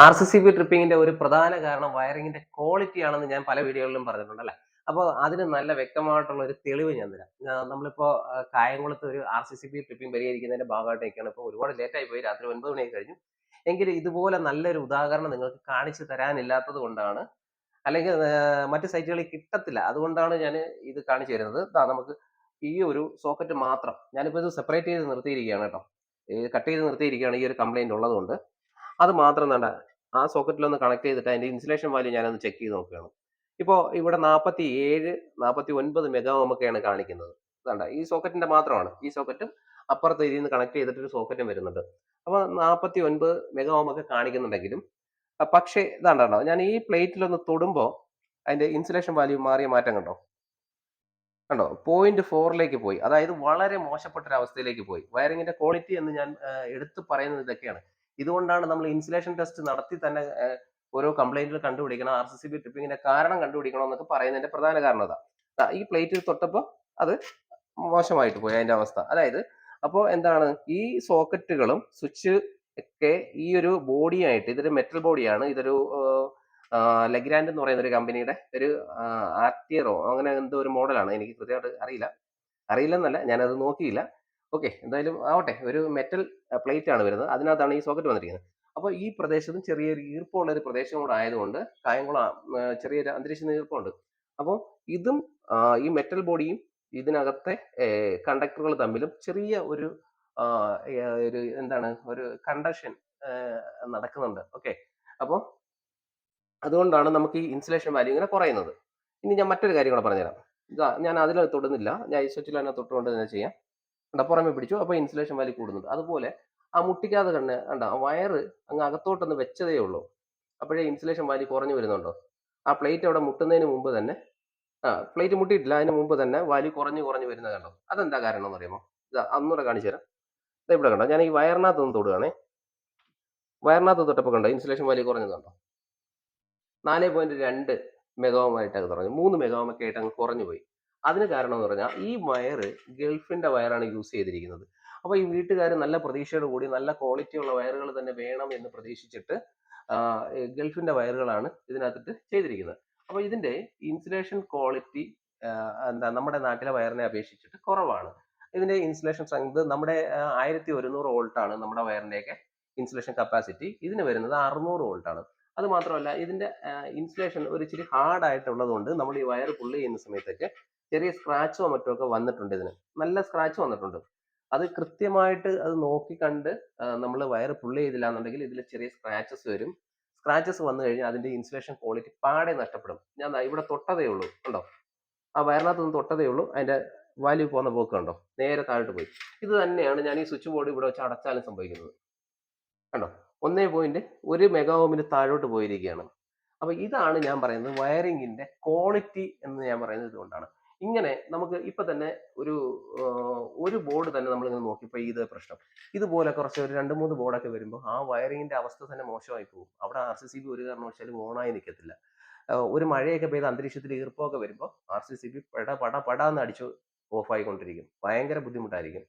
R C C B ട്രിപ്പിങ്ങിന്റെ ഒരു പ്രധാന കാരണം വയറിങ്ങിന്റെ ക്വാളിറ്റി ആണെന്ന് ഞാൻ പല വീഡിയോകളിലും പറഞ്ഞിട്ടുണ്ട് അല്ലേ? അപ്പോൾ അതിന് നല്ല വ്യക്തമായിട്ടുള്ള ഒരു തെളിവ് ഞാൻ തരാം. നമ്മളിപ്പോൾ നമ്മളിപ്പോ കായംകുളത്ത് ഒരു R C C B tripping പരിഹരിക്കുന്നതിന്റെ ഭാഗമായിട്ടൊക്കെയാണ് ഇപ്പോൾ ഒരുപാട് ലേറ്റ് ആയി പോയി. രാത്രി ഒൻപത് മണിയായി കഴിഞ്ഞു. എങ്കിലും ഇതുപോലെ നല്ലൊരു ഉദാഹരണം നിങ്ങൾക്ക് കാണിച്ചു തരാനില്ലാത്തത് കൊണ്ടാണ് അല്ലെങ്കിൽ മറ്റു സൈറ്റുകളിൽ കിട്ടത്തില്ല. അതുകൊണ്ടാണ് ഞാൻ ഇത് കാണിച്ചു തരുന്നത്. നമുക്ക് ഈ ഒരു സോക്കറ്റ് മാത്രം ഞാനിപ്പോൾ ഇത് സെപ്പറേറ്റ് ചെയ്ത് നിർത്തിയിരിക്കുകയാണ് കേട്ടോ. കട്ട് ചെയ്ത് നിർത്തിയിരിക്കുകയാണ് ഈ ഒരു കംപ്ലൈന്റ് ഉള്ളതുകൊണ്ട്. അത് മാത്രം വേണ്ട ആ സോക്കറ്റിലൊന്ന് കണക്ട് ചെയ്തിട്ട് അതിന്റെ ഇൻസുലേഷൻ വാല്യൂ ഞാനൊന്ന് ചെക്ക് ചെയ്ത് നോക്കുകയാണ്. ഇപ്പോൾ ഇവിടെ നാൽപ്പത്തി ഏഴ് നാൽപ്പത്തി ഒൻപത് മെഗാ ഓമൊക്കെയാണ് കാണിക്കുന്നത്. വേണ്ട ഈ സോക്കറ്റിന്റെ മാത്രമാണ്. ഈ സോക്കറ്റും അപ്പുറത്ത് ഇതിൽ നിന്ന് കണക്ട് ചെയ്തിട്ട് ഒരു സോക്കറ്റും വരുന്നുണ്ട്. അപ്പോൾ നാൽപ്പത്തി ഒൻപത് മെഗാ ഒക്കെ കാണിക്കുന്നുണ്ടെങ്കിലും പക്ഷേ ഇതാണ്ടോ ഞാൻ ഈ പ്ലേറ്റിലൊന്ന് തൊടുമ്പോൾ അതിന്റെ ഇൻസുലേഷൻ വാല്യൂ മാറിയ മാറ്റം കണ്ടോ? കണ്ടോ? പോയിന്റ് ഫോറിലേക്ക് പോയി. അതായത് വളരെ മോശപ്പെട്ട ഒരു അവസ്ഥയിലേക്ക് പോയി വയറിങ്ങിന്റെ ക്വാളിറ്റി എന്ന് ഞാൻ എടുത്തു പറയുന്നത് ഇതൊക്കെയാണ്. ഇതുകൊണ്ടാണ് നമ്മൾ ഇൻസുലേഷൻ ടെസ്റ്റ് നടത്തി തന്നെ ഓരോ കംപ്ലൈന്റുകൾ കണ്ടുപിടിക്കണം ആർ സി സി ബി ട്രിപ്പിങ്ങിന്റെ കാരണം കണ്ടുപിടിക്കണം എന്നൊക്കെ പറയുന്നതിന്റെ പ്രധാന കാരണം അതാ ഈ പ്ലേറ്റിൽ തൊട്ടപ്പോൾ അത് മോശമായിട്ട് പോയി അതിന്റെ അവസ്ഥ. അതായത് അപ്പോൾ എന്താണ് ഈ സോക്കറ്റുകളും സ്വിച്ച് ഒക്കെ ഈ ഒരു ബോഡിയായിട്ട് ഇതൊരു മെറ്റൽ ബോഡിയാണ് ഇതൊരു ലെഗ്രാൻഡ് എന്ന് പറയുന്ന ഒരു കമ്പനിയുടെ ഒരു ആർട്ടിയറോ അങ്ങനെ എന്തോ ഒരു മോഡലാണ് എനിക്ക് കൃത്യമായിട്ട് അറിയില്ല. അറിയില്ലെന്നല്ല ഞാനത് നോക്കിയില്ല. ഓക്കെ എന്തായാലും ആവട്ടെ. ഒരു മെറ്റൽ പ്ലേറ്റ് ആണ് വരുന്നത്. അതിനകത്താണ് ഈ സോക്കറ്റ് വന്നിരിക്കുന്നത്. അപ്പോൾ ഈ പ്രദേശത്തും ചെറിയൊരു ഈർപ്പമുള്ള ഒരു പ്രദേശം കൂടെ ആയതുകൊണ്ട് കായംകുളം ചെറിയൊരു അന്തരീക്ഷ ഈർപ്പമുണ്ട് അപ്പോൾ ഇതും ഈ മെറ്റൽ ബോഡിയും ഇതിനകത്തെ കണ്ടക്ടറുകൾ തമ്മിലും ചെറിയ ഒരു ഒരു എന്താണ് ഒരു കണ്ടക്ഷൻ നടക്കുന്നുണ്ട്. ഓക്കെ. അപ്പോൾ അതുകൊണ്ടാണ് നമുക്ക് ഈ ഇൻസുലേഷൻ വാല്യൂ ഇങ്ങനെ കുറയുന്നത്. ഇനി ഞാൻ മറ്റൊരു കാര്യം കൂടെ പറഞ്ഞുതരാം. ഞാൻ അതിൽ തൊടുന്നില്ല. ഞാൻ ഈ സ്വിച്ചിൽ തന്നെ തൊട്ടുകൊണ്ട് തന്നെ ചെയ്യാം. കണ്ടോ പുറമെ പിടിച്ചു. അപ്പോൾ ഇൻസുലേഷൻ വാല്യൂ കൂടുന്നുണ്ട്. അതുപോലെ ആ മുട്ടിക്കാതെ തന്നെ കണ്ട വയറ് അങ്ങ് അകത്തോട്ടൊന്ന് വെച്ചതേ ഉള്ളൂ. അപ്പോഴേ ഇൻസുലേഷൻ വാല്യൂ കുറഞ്ഞു വരുന്നുണ്ടോ? ആ പ്ലേറ്റ് അവിടെ മുട്ടുന്നതിന് മുമ്പ് തന്നെ ആ പ്ലേറ്റ് മുട്ടിയിട്ടില്ല അതിന് മുമ്പ് തന്നെ വാല്യൂ കുറഞ്ഞു കുറഞ്ഞു വരുന്നത് കണ്ടോ? അതെന്താ കാരണം എന്ന് അറിയാമോ? ഇതാ അന്നൂടെ കാണിച്ചു തരാം. ഇതാ ഇവിടെ കണ്ടോ ഞാൻ ഈ വയറിനകത്ത് ഒന്ന് തൊടുകയാണേ. വയറിനകത്ത് തൊട്ടപ്പോൾ കണ്ടോ ഇൻസുലേഷൻ വാല്യൂ കുറഞ്ഞത് കണ്ടോ? നാല് പോയിന്റ് രണ്ട് മെഗാവുമായിട്ട് തുടങ്ങി കുറഞ്ഞു. മൂന്ന് മെഗാവുമൊക്കെ ആയിട്ട് അങ്ങ് കുറഞ്ഞു പോയി. അതിന് കാരണം എന്ന് പറഞ്ഞാൽ ഈ വയർ ഗൾഫിന്റെ വയറാണ് യൂസ് ചെയ്തിരിക്കുന്നത്. അപ്പോൾ ഈ വീട്ടുകാർ നല്ല പ്രതീക്ഷയോട് കൂടി നല്ല ക്വാളിറ്റി ഉള്ള വയറുകൾ തന്നെ വേണം എന്ന് പ്രതീക്ഷിച്ചിട്ട് ഗൾഫിന്റെ വയറുകളാണ് ഇതിനകത്തിട്ട് ചെയ്തിരിക്കുന്നത്. അപ്പോൾ ഇതിന്റെ ഇൻസുലേഷൻ ക്വാളിറ്റി എന്താ നമ്മുടെ നാട്ടിലെ വയറിനെ അപേക്ഷിച്ചിട്ട് കുറവാണ്. ഇതിന്റെ ഇൻസുലേഷൻ സ്ട്രെങ്ത് നമ്മുടെ ആയിരത്തി ഒരുന്നൂറ് വോൾട്ട് ആണ് നമ്മുടെ വയറിന്റെയൊക്കെ ഇൻസുലേഷൻ കപ്പാസിറ്റി ഇതിന് വരുന്നത് അറുന്നൂറ് വോൾട്ട് ആണ് അത് മാത്രമല്ല ഇതിന്റെ ഇൻസുലേഷൻ ഒരു ഇച്ചിരി ഹാർഡ് ആയിട്ടുള്ളതുകൊണ്ട് നമ്മൾ ഈ വയർ പുള്ളി ചെയ്യുന്ന സമയത്തൊക്കെ ചെറിയ സ്ക്രാച്ചോ മറ്റോ ഒക്കെ വന്നിട്ടുണ്ട് ഇതിന്. നല്ല സ്ക്രാച്ച് വന്നിട്ടുണ്ട്. അത് കൃത്യമായിട്ട് അത് നോക്കി കണ്ട് നമ്മൾ വയർ പുള്ളി ചെയ്തില്ല എന്നുണ്ടെങ്കിൽ ഇതിൽ ചെറിയ സ്ക്രാച്ചസ് വരും. സ്ക്രാച്ചസ് വന്നു കഴിഞ്ഞാൽ അതിന്റെ ഇൻസുലേഷൻ ക്വാളിറ്റി പാടെ നഷ്ടപ്പെടും. ഞാൻ ഇവിടെ തൊട്ടതേ ഉള്ളൂ കണ്ടോ? ആ വയറിനകത്ത് നിന്ന് തൊട്ടതേ ഉള്ളൂ. അതിന്റെ വാല്യൂ പോകുന്ന പോക്ക് കണ്ടോ? നേരെ താഴോട്ട് പോയി. ഇത് തന്നെയാണ് ഞാൻ ഈ സ്വിച്ച് ബോർഡ് ഇവിടെ വെച്ച് അടച്ചാലും സംഭവിക്കുന്നത്. കണ്ടോ? ഒന്നേ പോയിന്റ് ഒരു മെഗാ ഓമിന് താഴോട്ട് പോയിരിക്കുകയാണ്. അപ്പൊ ഇതാണ് ഞാൻ പറയുന്നത് വയറിങ്ങിന്റെ ക്വാളിറ്റി എന്ന് ഞാൻ പറയുന്നത് ഇതുകൊണ്ടാണ്. ഇങ്ങനെ നമുക്ക് ഇപ്പൊ തന്നെ ഒരു ഒരു ബോർഡ് തന്നെ നമ്മൾ ഇങ്ങനെ നോക്കിയപ്പോൾ ഇത് പ്രശ്നം. ഇതുപോലെ കുറച്ച് ഒരു രണ്ട് മൂന്ന് ബോർഡൊക്കെ വരുമ്പോൾ ആ വയറിങ്ങിന്റെ അവസ്ഥ തന്നെ മോശമായി പോകും. അവിടെ ആർ സി സി ബി ഒരു കാരണവശാലും ഓണായി നിൽക്കത്തില്ല ഒരു മഴയൊക്കെ പെയ്ത് അന്തരീക്ഷത്തിൽ ഈർപ്പമൊക്കെ വരുമ്പോൾ ആർ സി സി ബി പട പട പടാന്ന് അടിച്ച് ഓഫ് ആയിക്കൊണ്ടിരിക്കും. ഭയങ്കര ബുദ്ധിമുട്ടായിരിക്കും.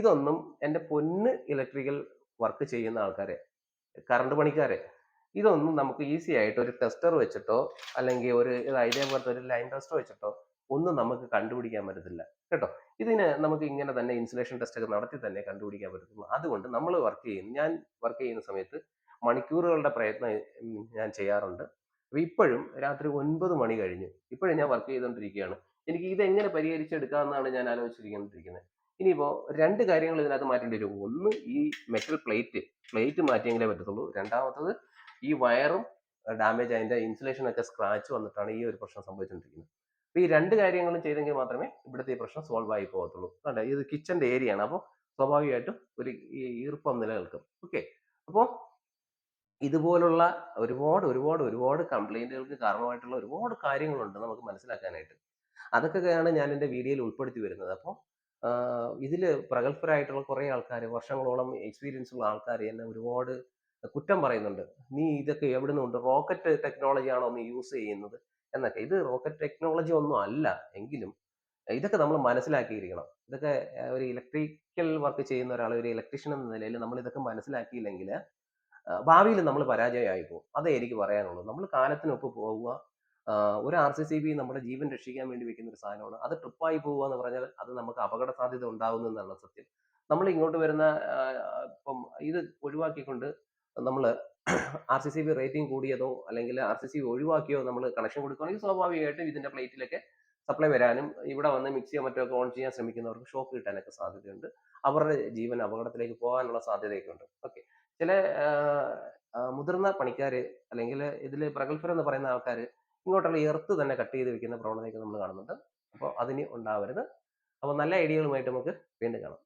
ഇതൊന്നും എന്റെ പൊന്ന് ഇലക്ട്രിക്കൽ വർക്ക് ചെയ്യുന്ന ആൾക്കാരെ കറണ്ട് പണിക്കാരെ. ഇതൊന്നും നമുക്ക് ഈസി ആയിട്ട് ഒരു ടെസ്റ്റർ വെച്ചിട്ടോ അല്ലെങ്കിൽ ഒരു ഇത് ഇതേപോലത്തെ ഒരു ലൈൻ ടെസ്റ്റർ വെച്ചിട്ടോ ഒന്നും നമുക്ക് കണ്ടുപിടിക്കാൻ പറ്റത്തില്ല. കേട്ടോ? ഇതിന് നമുക്ക് ഇങ്ങനെ തന്നെ ഇൻസുലേഷൻ ടെസ്റ്റ് ഒക്കെ നടത്തി തന്നെ കണ്ടുപിടിക്കാൻ പറ്റത്തുള്ളൂ. അതുകൊണ്ട് നമ്മൾ വർക്ക് ചെയ്യുന്നു ഞാൻ വർക്ക് ചെയ്യുന്ന സമയത്ത് മണിക്കൂറുകളുടെ പ്രയത്നം ഞാൻ ചെയ്യാറുണ്ട്. അപ്പോൾ ഇപ്പോഴും രാത്രി ഒൻപത് മണി കഴിഞ്ഞു ഇപ്പോഴും ഞാൻ വർക്ക് ചെയ്തുകൊണ്ടിരിക്കുകയാണ് എനിക്ക് ഇതെങ്ങനെ പരിഹരിച്ചെടുക്കാമെന്നാണ് ഞാൻ ആലോചിച്ചിരിക്കുന്നത് ഇനിയിപ്പോ രണ്ട് കാര്യങ്ങൾ ഇതിനകത്ത് മാറ്റേണ്ടി വരും. ഒന്ന് ഈ മെറ്റൽ പ്ലേറ്റ് പ്ലേറ്റ് മാറ്റിയെങ്കിലേ പറ്റത്തുള്ളൂ. രണ്ടാമത്തത് ഈ വയറും ഡാമേജ് അതിന്റെ ഇൻസുലേഷൻ ഒക്കെ സ്ക്രാച്ച് വന്നിട്ടാണ് ഈ ഒരു പ്രശ്നം സംഭവിച്ചുകൊണ്ടിരിക്കുന്നത് അപ്പൊ ഈ രണ്ട് കാര്യങ്ങളും ചെയ്തെങ്കിൽ മാത്രമേ ഇവിടുത്തെ ഈ പ്രശ്നം സോൾവ് ആയി പോകത്തുള്ളൂ. കണ്ടോ? ഇത് കിച്ചന്റെ ഏരിയ ആണ്. അപ്പോൾ സ്വാഭാവികമായിട്ടും ഒരു ഈർപ്പം നിലനിൽക്കും. ഓക്കെ. അപ്പോൾ ഇതുപോലുള്ള ഒരുപാട് ഒരുപാട് ഒരുപാട് കംപ്ലൈന്റുകൾക്ക് കാരണമായിട്ടുള്ള ഒരുപാട് കാര്യങ്ങളുണ്ട് നമുക്ക് മനസ്സിലാക്കാനായിട്ട്. അതൊക്കെയാണ് ഞാൻ എന്റെ വീഡിയോയിൽ ഉൾപ്പെടുത്തി വരുന്നത്. അപ്പോൾ ഇതിൽ പ്രഗത്ഭരായിട്ടുള്ള കുറേ ആൾക്കാർ വർഷങ്ങളോളം എക്സ്പീരിയൻസ് ഉള്ള ആൾക്കാർ എന്നെ ഒരുപാട് കുറ്റം പറയുന്നുണ്ട്. നീ ഇതൊക്കെ എവിടെ നിന്നുണ്ട് റോക്കറ്റ് ടെക്നോളജി ആണോ നീ യൂസ് ചെയ്യുന്നത്? എന്നൊക്കെ. ഇത് റോക്കറ്റ് ടെക്നോളജി ഒന്നും അല്ല. എങ്കിലും ഇതൊക്കെ നമ്മൾ മനസ്സിലാക്കിയിരിക്കണം. ഇതൊക്കെ ഒരു ഇലക്ട്രിക്കൽ വർക്ക് ചെയ്യുന്ന ഒരാൾ ഒരു ഇലക്ട്രീഷ്യൻ എന്ന നിലയിൽ നമ്മൾ ഇതൊക്കെ മനസ്സിലാക്കിയില്ലെങ്കിൽ ഭാവിയിൽ നമ്മൾ പരാജയമായി പോകും. അതേ എനിക്ക് പറയാനുള്ളൂ. നമ്മൾ കാലത്തിനൊപ്പം പോവുക ഒരു ആർ സി സി ബി നമ്മുടെ ജീവൻ രക്ഷിക്കാൻ വേണ്ടി വെക്കുന്ന ഒരു സാധനമാണ്. അത് ട്രിപ്പായി പോവുക എന്ന് പറഞ്ഞാൽ അത് നമുക്ക് അപകട സാധ്യത ഉണ്ടാകുന്നു എന്നുള്ള സത്യം. നമ്മൾ ഇങ്ങോട്ട് വരുന്ന ഇപ്പം ഇത് ഒഴിവാക്കിക്കൊണ്ട് നമ്മൾ R C C B rating കൂടിയതോ അല്ലെങ്കിൽ ആർ സി സി ബി ഒഴിവാക്കിയോ നമ്മൾ കണക്ഷൻ കൊടുക്കുകയാണെങ്കിൽ സ്വാഭാവികമായിട്ടും ഇതിന്റെ പ്ലേറ്റിലൊക്കെ സപ്ലൈ വരാനും ഇവിടെ വന്ന് മിക്സിയോ മറ്റോ ഒക്കെ ഓൺ ചെയ്യാൻ ശ്രമിക്കുന്നവർക്ക് ഷോക്ക് കിട്ടാനൊക്കെ സാധ്യതയുണ്ട്. അവരുടെ ജീവൻ അപകടത്തിലേക്ക് പോകാനുള്ള സാധ്യതയൊക്കെ ഉണ്ട് ഓക്കെ ചില മുതിർന്ന പണിക്കാർ അല്ലെങ്കിൽ ഇതിൽ പ്രഗത്ഭരെന്ന് പറയുന്ന ആൾക്കാർ ഇങ്ങോട്ടുള്ള എർത്ത് തന്നെ കട്ട് ചെയ്ത് വെക്കുന്ന പ്രവണതയൊക്കെ നമ്മൾ കാണുന്നുണ്ട്. അപ്പോൾ അതിന് ഉണ്ടാവരുത്. അപ്പോൾ നല്ല ഐഡിയകളുമായിട്ട് നമുക്ക് വീണ്ടും കാണാം.